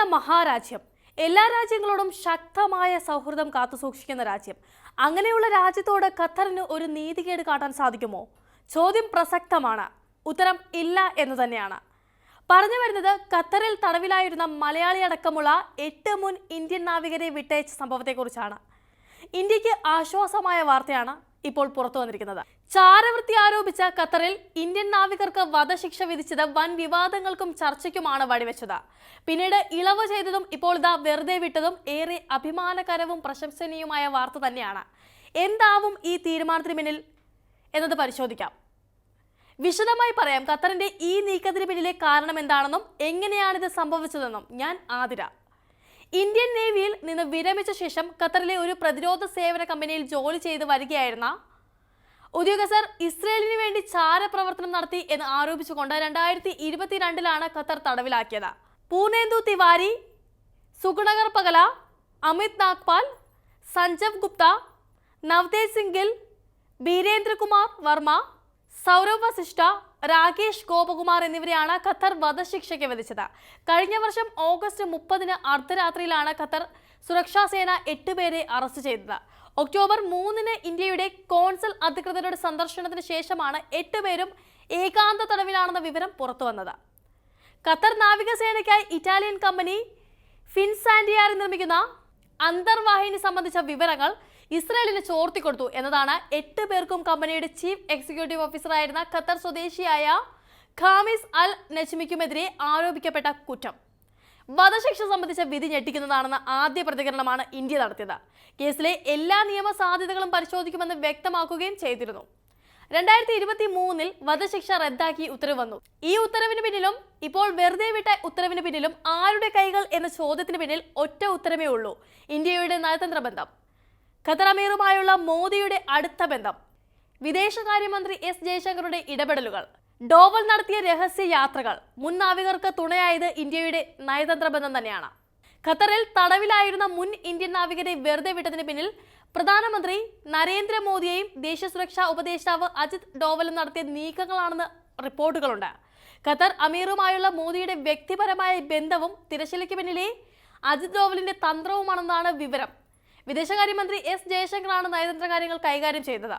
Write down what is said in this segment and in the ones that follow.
എന്ന മഹാരാജ്യം. എല്ലാ രാജ്യങ്ങളോടും ശക്തമായ സൗഹൃദം കാത്തുസൂക്ഷിക്കുന്ന രാജ്യം. അങ്ങനെയുള്ള രാജ്യത്തോട് ഖത്തറിന് ഒരു നീതികേട് കാട്ടാൻ സാധിക്കുമോ? ചോദ്യം പ്രസക്തമാണ്. ഉത്തരം ഇല്ല എന്ന് തന്നെയാണ്. പറഞ്ഞു വരുന്നത് ഖത്തറിൽ തടവിലായിരുന്ന മലയാളി അടക്കമുള്ള എട്ട് മുൻ ഇന്ത്യൻ നാവികരെ വിട്ടയച്ച സംഭവത്തെക്കുറിച്ചാണ്. ഇന്ത്യയ്ക്ക് ആശ്വാസമായ വാർത്തയാണ് ഇപ്പോൾ പുറത്തു വന്നിരിക്കുന്നത്. ചാരവൃത്തി ആരോപിച്ച ഖത്തറിൽ ഇന്ത്യൻ നാവികർക്ക് വധശിക്ഷ വിധിച്ചത് വൻ വിവാദങ്ങൾക്കും ചർച്ചയ്ക്കുമാണ് വഴിവെച്ചത്. പിന്നീട് ഇളവ് ചെയ്തതും ഇപ്പോൾ ഇതാ വെറുതെ വിട്ടതും ഏറെ അഭിമാനകരവും പ്രശംസനീയവുമായ വാർത്ത തന്നെയാണ്. എന്താവും ഈ തീരുമാനത്തിന് പിന്നിൽ? എന്നത് പരിശോധിക്കാം. വിശദമായി പറയാം ഖത്തറിന്റെ ഈ നീക്കത്തിന് പിന്നിലെ കാരണം എന്താണെന്നും എങ്ങനെയാണിത് സംഭവിച്ചതെന്നും ഞാൻ ആതിര. ഇന്ത്യൻ നേവിയിൽ നിന്ന് വിരമിച്ച ശേഷം ഖത്തറിലെ ഒരു പ്രതിരോധ സേവന കമ്പനിയിൽ ജോലി ചെയ്ത് വരികയായിരുന്ന ഉദ്യോഗസ്ഥർ ഇസ്രയേലിന് വേണ്ടി ചാരപ്രവർത്തനം നടത്തി എന്ന് ആരോപിച്ചുകൊണ്ട് രണ്ടായിരത്തി ഇരുപത്തിരണ്ടിലാണ് ഖത്തർ തടവിലാക്കിയത്. പൂനേന്ദു തിവാരി സുഗുണകർ പകല അമിത് നാഗ്പാൽ സഞ്ജവ് ഗുപ്ത നവതേജ് സിംഗിൽ ഗിൽ ബീരേന്ദ്രകുമാർ വർമ്മ സൗരവ് വസിഷ്ഠ രാകേഷ് ഗോപകുമാർ എന്നിവരെയാണ് ഖത്തർ വധശിക്ഷയ്ക്ക് വിധിച്ചത്. കഴിഞ്ഞ വർഷം ഓഗസ്റ്റ് മുപ്പതിന് അർദ്ധരാത്രിയിലാണ് ഖത്തർ സുരക്ഷാ സേന എട്ടുപേരെ അറസ്റ്റ് ചെയ്തത്. ഒക്ടോബർ മൂന്നിന് ഇന്ത്യയുടെ കോൺസൽ അധികൃതരുടെ സന്ദർശനത്തിന് ശേഷമാണ് എട്ടുപേരും ഏകാന്ത തടവിലാണെന്ന വിവരം പുറത്തുവന്നത് ഖത്തർ നാവികസേനയ്ക്കായി ഇറ്റാലിയൻ കമ്പനി ഫിൻസാൻഡിയാറി നിർമ്മിക്കുന്ന അന്തർവാഹിനി സംബന്ധിച്ച വിവരങ്ങൾ ഇസ്രായേലിന് ചോർത്തിക്കൊടുത്തു എന്നതാണ് എട്ട് പേർക്കും കമ്പനിയുടെ ചീഫ് എക്സിക്യൂട്ടീവ് ഓഫീസറായിരുന്ന ഖത്തർ സ്വദേശിയായ ഖാമിസ് അൽ നജ്മിക്കുമെതിരെ ആരോപിക്കപ്പെട്ട കുറ്റം. വധശിക്ഷ സംബന്ധിച്ച വിധി ഞെട്ടിക്കുന്നതാണെന്ന ആദ്യ പ്രതികരണമാണ് ഇന്ത്യ നടത്തിയത്. കേസിലെ എല്ലാ നിയമ സാധ്യതകളും പരിശോധിക്കുമെന്ന് വ്യക്തമാക്കുകയും ചെയ്തിരുന്നു. രണ്ടായിരത്തി ഇരുപത്തി മൂന്നിൽ വധശിക്ഷ റദ്ദാക്കി ഉത്തരവ് വന്നു. ഈ ഉത്തരവിന് പിന്നിലും ഇപ്പോൾ വെറുതെ വിട്ട ഉത്തരവിന് പിന്നിലും ആരുടെ കൈകൾ എന്ന ചോദ്യത്തിന് പിന്നിൽ ഒറ്റ ഉത്തരമേ ഉള്ളൂ. ഇന്ത്യയുടെ നയതന്ത്ര ബന്ധം. ഖത്തർ മോദിയുടെ അടുത്ത ബന്ധം. വിദേശകാര്യമന്ത്രി എസ് ജയശങ്കറുടെ ഇടപെടലുകൾ. ഡോവൽ നടത്തിയ രഹസ്യ യാത്രകൾ. മുൻ നാവികർക്ക് തുണയായത് ഇന്ത്യയുടെ നയതന്ത്ര ബന്ധം തന്നെയാണ്. ഖത്തറിൽ തടവിലായിരുന്ന മുൻ ഇന്ത്യൻ നാവികരെ വെറുതെ വിട്ടതിന് പിന്നിൽ പ്രധാനമന്ത്രി നരേന്ദ്രമോദിയെയും ദേശീയ സുരക്ഷാ ഉപദേഷ്ടാവ് അജിത് ഡോവലും നടത്തിയ നീക്കങ്ങളാണെന്ന് റിപ്പോർട്ടുകളുണ്ട്. ഖത്തർ അമീറുമായുള്ള മോദിയുടെ വ്യക്തിപരമായ ബന്ധവും തിരശ്ശീലയ്ക്ക് പിന്നിലെ അജിത് ഡോവലിന്റെ തന്ത്രവുമാണെന്നാണ് വിവരം. വിദേശകാര്യമന്ത്രി എസ് ജയശങ്കറാണ് നയതന്ത്ര കാര്യങ്ങൾ കൈകാര്യം ചെയ്തത്.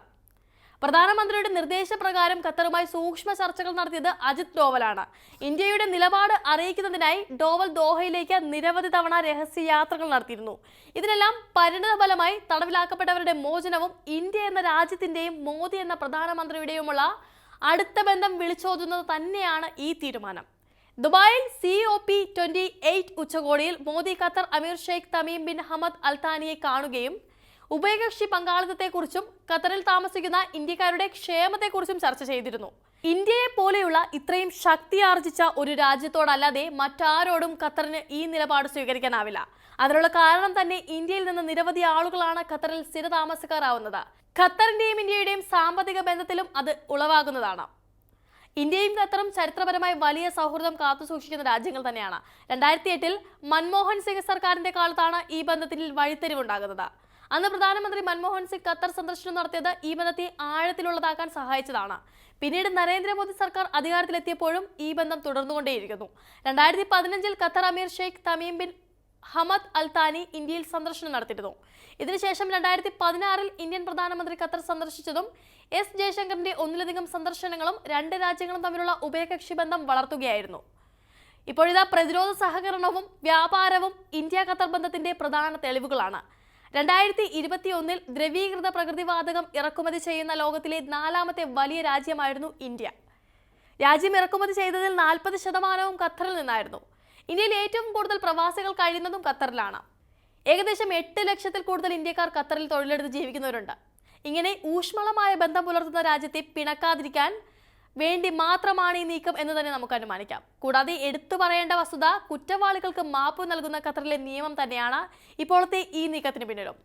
പ്രധാനമന്ത്രിയുടെ നിർദ്ദേശപ്രകാരം ഖത്തറുമായി സൂക്ഷ്മ ചർച്ചകൾ നടത്തിയത് അജിത് ഡോവലാണ്. ഇന്ത്യയുടെ നിലപാട് അറിയിക്കുന്നതിനായി ഡോവൽ ദോഹയിലേക്ക് നിരവധി തവണ രഹസ്യ യാത്രകൾ നടത്തിയിരുന്നു. ഇതിനെല്ലാം പരിണിത ഫലമായി തടവിലാക്കപ്പെട്ടവരുടെ മോചനവും ഇന്ത്യ എന്ന രാജ്യത്തിന്റെയും മോദി എന്ന പ്രധാനമന്ത്രിയുടെയുമുള്ള അടുത്ത ബന്ധം വിളിച്ചോതുന്നത് തന്നെയാണ് ഈ തീരുമാനം. ദുബായിൽ C O P twenty eight ഉച്ചകോടിയിൽ മോദി ഖത്തർ അമീർ ഷെയ്ഖ് തമീം ബിൻ ഹമദ് അൽത്താനിയെ കാണുകയും ഉഭയകക്ഷി പങ്കാളിത്തത്തെക്കുറിച്ചും ഖത്തറിൽ താമസിക്കുന്ന ഇന്ത്യക്കാരുടെ ക്ഷേമത്തെക്കുറിച്ചും ചർച്ച ചെയ്തിരുന്നു. ഇന്ത്യയെ പോലെയുള്ള ഇത്രയും ശക്തി ആർജിച്ച ഒരു രാജ്യത്തോടല്ലാതെ മറ്റാരോടും ഖത്തറിന് ഈ നിലപാട് സ്വീകരിക്കാനാവില്ല. അതിനുള്ള കാരണം തന്നെ ഇന്ത്യയിൽ നിന്ന് നിരവധി ആളുകളാണ് ഖത്തറിൽ സ്ഥിരതാമസക്കാരാവുന്നത്. ഖത്തറിന്റെയും ഇന്ത്യയുടെയും സാമ്പത്തിക ബന്ധത്തിലും അത് ഉളവാകുന്നതാണ്. ഇന്ത്യയും ഖത്തറും ചരിത്രപരമായി വലിയ സൗഹൃദം കാത്തുസൂക്ഷിക്കുന്ന രാജ്യങ്ങൾ തന്നെയാണ്. രണ്ടായിരത്തി എട്ടിൽ മൻമോഹൻ സിംഗ് സർക്കാരിന്റെ കാലത്താണ് ഈ ബന്ധത്തിൽ വഴിത്തിരിവുണ്ടാകുന്നത് അന്ന് പ്രധാനമന്ത്രി മൻമോഹൻ സിംഗ് ഖത്തർ സന്ദർശനം നടത്തിയത് ഈ ബന്ധത്തെ ആഴത്തിലുള്ളതാക്കാൻ സഹായിച്ചതാണ്. പിന്നീട് നരേന്ദ്രമോദി സർക്കാർ അധികാരത്തിലെത്തിയപ്പോഴും ഈ ബന്ധം തുടർന്നുകൊണ്ടേയിരിക്കുന്നു. രണ്ടായിരത്തി പതിനഞ്ചിൽ ഖത്തർ അമീർ Sheikh Tamim bin Hamad Al Thani ഇന്ത്യയിൽ സന്ദർശനം നടത്തിയിരുന്നു. ഇതിനുശേഷം രണ്ടായിരത്തി പതിനാറിൽ ഇന്ത്യൻ പ്രധാനമന്ത്രി ഖത്തർ സന്ദർശിച്ചതും എസ് ജയശങ്കറിന്റെ ഒന്നിലധികം സന്ദർശനങ്ങളും രണ്ട് രാജ്യങ്ങളും തമ്മിലുള്ള ഉഭയകക്ഷി ബന്ധം വളർത്തുകയായിരുന്നു. ഇപ്പോഴിതാ പ്രതിരോധ സഹകരണവും വ്യാപാരവും ഇന്ത്യ ഖത്തർ ബന്ധത്തിന്റെ പ്രധാന തെളിവുകളാണ്. രണ്ടായിരത്തി ഇരുപത്തി ഒന്നിൽ ദ്രവീകൃത പ്രകൃതിവാതകം ഇറക്കുമതി ചെയ്യുന്ന ലോകത്തിലെ നാലാമത്തെ വലിയ രാജ്യമായിരുന്നു ഇന്ത്യ. രാജ്യം ഇറക്കുമതി ചെയ്തതിൽ നാൽപ്പത് ശതമാനവും ഖത്തറിൽ നിന്നായിരുന്നു. ഇന്ത്യയിൽ ഏറ്റവും കൂടുതൽ പ്രവാസികൾ കഴിയുന്നതും ഖത്തറിലാണ്. ഏകദേശം എട്ട് ലക്ഷത്തിൽ കൂടുതൽ ഇന്ത്യക്കാർ ഖത്തറിൽ തൊഴിലെടുത്ത് ജീവിക്കുന്നവരുണ്ട്. ഇങ്ങനെ ഊഷ്മളമായ ബന്ധം പുലർത്തുന്ന രാജ്യത്തെ പിണക്കാതിരിക്കാൻ വേണ്ടി മാത്രമാണ് ഈ നീക്കം എന്ന് തന്നെ നമുക്ക് അനുമാനിക്കാം. കൂടാതെ എടുത്തു പറയേണ്ട വസ്തുത കുറ്റവാളികൾക്ക് മാപ്പ് നൽകുന്ന ഖത്തറിലെ നിയമം തന്നെയാണ് ഇപ്പോഴത്തെ ഈ നീക്കത്തിന് പിന്നിലും.